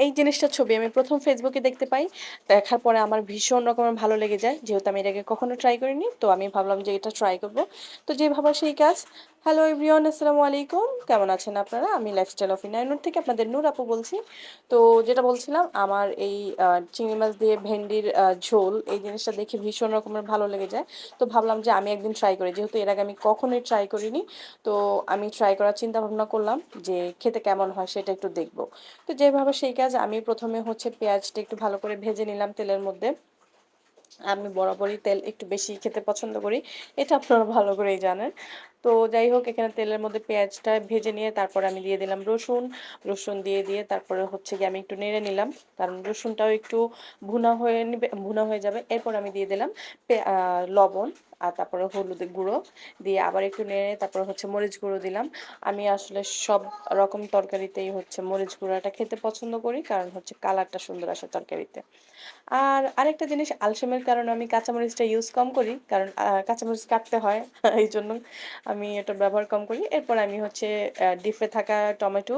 এই জিনিসটা ছবি আমি প্রথম ফেসবুকে দেখতে পাই। দেখার পরে আমার ভীষণ রকমের ভালো লেগে যায়। যেহেতু আমি এটাকে কখনো ট্রাই করিনি। তো আমি ভাবলাম যে এটা ট্রাই করব। তো যে ভাবা সেই কাজ। হ্যালো এভরিওয়ান আসসালামু আলাইকুম। কেমন আছেন আপনারা? আমি লাইফস্টাইল অফ ইনায়নুর থেকে আপনাদের নূর আপু বলছি। তো যেটা বলছিলাম, আমার এই চিংড়ি মাছ দিয়ে ভেন্ডির ঝোল, এই জিনিসটা দেখে ভীষণ রকমের ভালো লেগে যায়। তো ভাবলাম যে আমি একদিন ট্রাই করি। যেহেতু এর আগে আমি কখনোই ট্রাই করিনি। তো আমি ট্রাই করার চিন্তা ভাবনা করলাম যে খেতে কেমন হয় সেটা একটু দেখব। তো যেভাবে সেই কাজ, আমি প্রথমে হচ্ছে পেঁয়াজটা একটু ভালো করে ভেজে নিলাম তেলের মধ্যে। আমি বরাবরই তেল একটু বেশি খেতে পছন্দ করি। এটা আপনারা ভালো করেই জানেন। তো যাই হোক এখানে তেলের মধ্যে পেঁয়াজটা ভেজে নিয়ে তারপরে আমি দিয়ে দিলাম রসুন। রসুন দিয়ে, দিয়ে তারপরে হচ্ছে গিয়ে আমি একটু নেড়ে নিলাম। কারণ রসুনটাও একটু ভুনা হয়ে নিবে ভুনা হয়ে যাবে। এরপর আমি দিয়ে দিলাম লবণ আর তারপরে হলুদের গুঁড়ো দিয়ে আবার একটু নেড়ে তারপরে হচ্ছে মরিচ গুঁড়ো দিলাম। আমি আসলে সব রকম তরকারিতেই হচ্ছে মরিচ গুঁড়াটা খেতে পছন্দ করি। কারণ হচ্ছে কালারটা সুন্দর আসে তরকারিতে। আর আরেকটা জিনিস আলসেমের কারণে আমি কাঁচামরিচটা ইউজ কম করি। কারণ কাঁচামরিচ কাটতে হয়। এইজন্য আমি এটা ব্যবহার কম করি। এরপর আমি হচ্ছে ডিপে থাকা টমেটো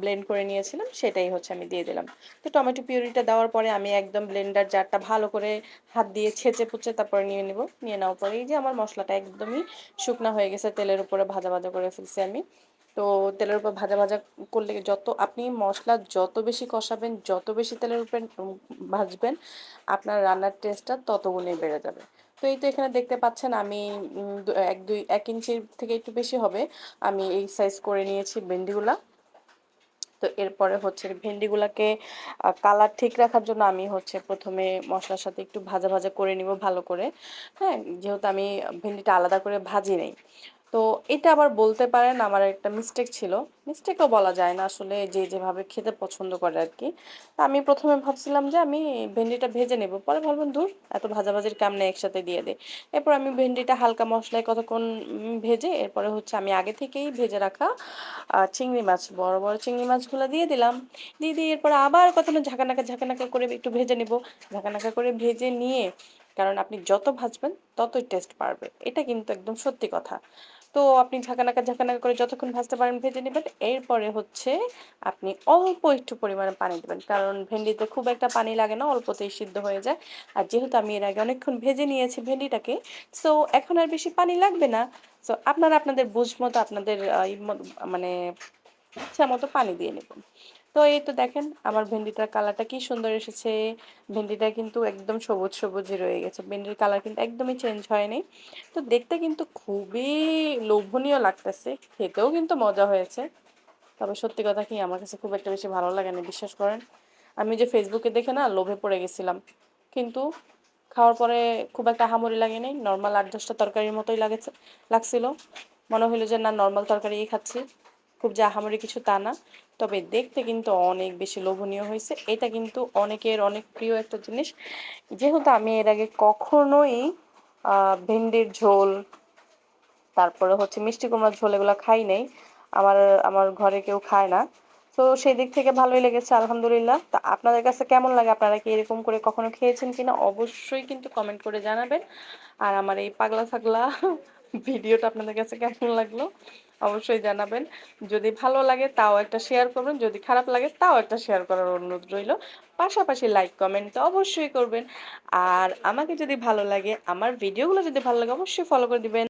ব্লেন্ড করে নিয়েছিলাম সেটাই হচ্ছে আমি দিয়ে দিলাম। তো টমেটো পিউরিটা দেওয়ার পরে আমি একদম ব্লেন্ডার জারটা ভালো করে হাত দিয়ে ছেঁচে-পুচে তারপরে নিয়ে নিব। নিয়ে নেওয়ার পরে এই যে আমার মশলাটা একদমই শুকনা হয়ে গেছে তেলের উপরে ভাজা, ভাজা করে ফেলছি আমি। তো তেলের উপর ভাজা, ভাজা করলে যত আপনি মশলা যত বেশি কষাবেন, যত বেশি তেলের উপরে ভাজবেন, আপনার রান্নার টেস্টটা তত গুণেই বেড়ে যাবে। তো এই তো এখানে দেখতে পাচ্ছেন আমি উম দু ১ ২ ১ ইঞ্চির থেকে একটু বেশি হবে। আমি এই সাইজ করে নিয়েছি ভেন্ডিগুলা। তো এরপরে হচ্ছে ভেন্ডিগুলাকে কালার ঠিক রাখার জন্য আমি হচ্ছে প্রথমে মশলার সাথে একটু ভাজা, ভাজা করে নিব ভালো করে। হ্যাঁ? যেহেতু আমি ভেন্ডিটা আলাদা করে ভাজি নাই। তো এটা আবার বলতে পারেন আমার একটা মিস্টেক ছিল। মিস্টেকও বলা যায় না আসলে যে যেভাবে খেতে পছন্দ করে আর কি তা আমি প্রথমে ভাবছিলাম যে আমি ভেন্ডিটা ভেজে নেব। পরে ভাবলাম ধুর এত ভাজাভাজির কাম নেই একসাথে দিয়ে দেই। এরপর আমি ভেন্ডিটা হালকা মশলায় কতক্ষণ ভেজে এরপরে হচ্ছে আমি আগে থেকেই ভেজে রাখা চিংড়ি মাছ বড়, বড় চিংড়ি মাছগুলো দিয়ে দিলাম। দিয়ে, দিয়ে এরপরে আবার কতক্ষণ ঝাঁকানাকা, ঝাঁকানাকা করে একটু ভেজে নিব। ঝাঁকানাকা করে ভেজে নিয়ে কারণ আপনি যত ভাজবেন ততই টেস্ট বাড়বে। এটা কিন্তু একদম সত্যি কথা। তো আপনি ঝাঁকানাকা, ঝাঁকানাকা করে যতক্ষণ ভাজতে পারেন ভেজে নেবেন এরপরে হচ্ছে আপনি অল্প একটু পরিমাণে পানি দেবেন কারণ ভেন্ডিতে খুব একটা পানি লাগে না, অল্পতেই সিদ্ধ হয়ে যায়। আর যেহেতু আমি এর আগে অনেকক্ষণ ভেজে নিয়েছি ভেন্ডিটাকে, সো এখন আর বেশি পানি লাগবে না। সো আপনারা আপনাদের বুঝ মতো আপনাদের মানে ইচ্ছা মতো পানি দিয়ে নিবেন। তো এই তো দেখেন আমার ভেন্ডিটার কালারটা কি সুন্দর এসেছে। ভেন্ডিটা কিন্তু একদম সবুজ, সবুজই রয়ে গেছে। ভেন্ডির কালার কিন্তু একদমই চেঞ্জ হয়নি। তো দেখতে কিন্তু খুবই লোভনীয় লাগতেছে। খেতেও কিন্তু মজা হয়েছে। তবে সত্যি কথা কি আমার কাছে খুব একটা বেশি ভালো লাগেনি বিশ্বাস করেন। আমি যে ফেসবুকে দেখে না লোভে পড়ে গেছিলাম। কিন্তু খাওয়ার পরে খুব একটা হামরি লাগে নাই। নরমাল ৮-১০ তরকারির মতোই লাগেছে লাগছিল। মনে হইল যে না নর্মাল তরকারিই খাচ্ছি। খুব যে আহামরি কিছু তা না। তবে দেখতে কিন্তু অনেক বেশি লোভনীয় হয়েছে এটা কিন্তু অনেকের অনেক প্রিয় একটা জিনিস। যেহেতু আমি এর আগে কখনোই ভেন্ডির ঝোল, তারপরে হচ্ছে মিষ্টি কুমড়ার ঝোল এগুলো খাই নাই। আমার আমার ঘরে কেউ খায় না। তো সেই দিক থেকে ভালোই লেগেছে, আলহামদুলিল্লাহ। তা আপনাদের কাছে কেমন লাগে? আপনারা কি এরকম করে কখনো খেয়েছেন কিনা? অবশ্যই কিন্তু কমেন্ট করে জানাবেন। আর আমার এই পাগলা ছাগলা ভিডিওটা আপনাদের কাছে কেমন লাগল? অবশ্যই জানাবেন। যদি ভালো লাগে তাও একটা শেয়ার করবেন। যদি খারাপ লাগে তাও একটা শেয়ার করার অনুরোধ রইল পাশাপাশি লাইক কমেন্ট তো অবশ্যই করবেন। আর আমাকে যদি ভালো লাগে, আমার ভিডিওগুলো যদি ভালো লাগে অবশ্যই ফলো করে দিবেন।